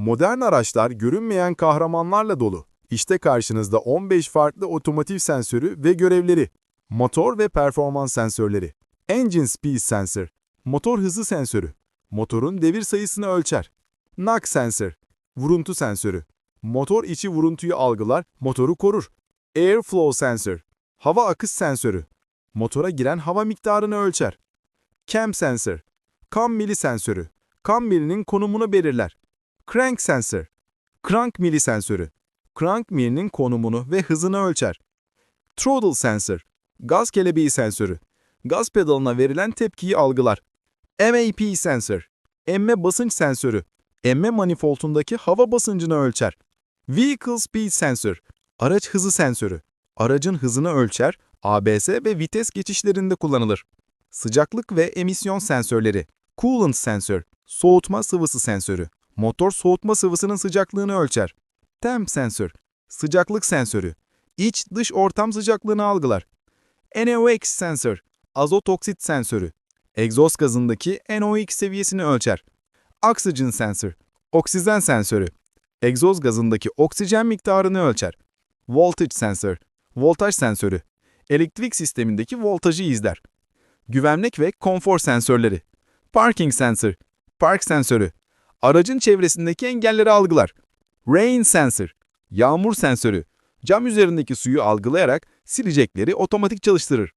Modern araçlar görünmeyen kahramanlarla dolu. İşte karşınızda 15 farklı otomotiv sensörü ve görevleri. Motor ve performans sensörleri. Engine Speed Sensor. Motor hızı sensörü. Motorun devir sayısını ölçer. Knock Sensor. Vuruntu sensörü. Motor içi vuruntuyu algılar, motoru korur. Airflow Sensor. Hava akış sensörü. Motora giren hava miktarını ölçer. Cam Sensor. Kam mili sensörü. Kam milinin konumunu belirler. Crank Sensor. Crank mili sensörü. Crank milinin konumunu ve hızını ölçer. Throttle Sensor. Gaz kelebeği sensörü. Gaz pedalına verilen tepkiyi algılar. MAP Sensor. Emme basınç sensörü. Emme manifoldundaki hava basıncını ölçer. Vehicle Speed Sensor. Araç hızı sensörü. Aracın hızını ölçer, ABS ve vites geçişlerinde kullanılır. Sıcaklık ve emisyon sensörleri. Coolant sensör. Soğutma sıvısı sensörü. Motor soğutma sıvısının sıcaklığını ölçer. Temp sensör. Sıcaklık sensörü. İç dış ortam sıcaklığını algılar. NOx sensör. Azot oksit sensörü. Egzoz gazındaki NOx seviyesini ölçer. Oxygen sensor. Oksijen sensörü. Egzoz gazındaki oksijen miktarını ölçer. Voltage sensor. Voltaj sensörü. Elektrik sistemindeki voltajı izler. Güvenlik ve konfor sensörleri. Parking sensor. Park sensörü. Aracın çevresindeki engelleri algılar. Rain sensor. Yağmur sensörü. Cam üzerindeki suyu algılayarak silecekleri otomatik çalıştırır.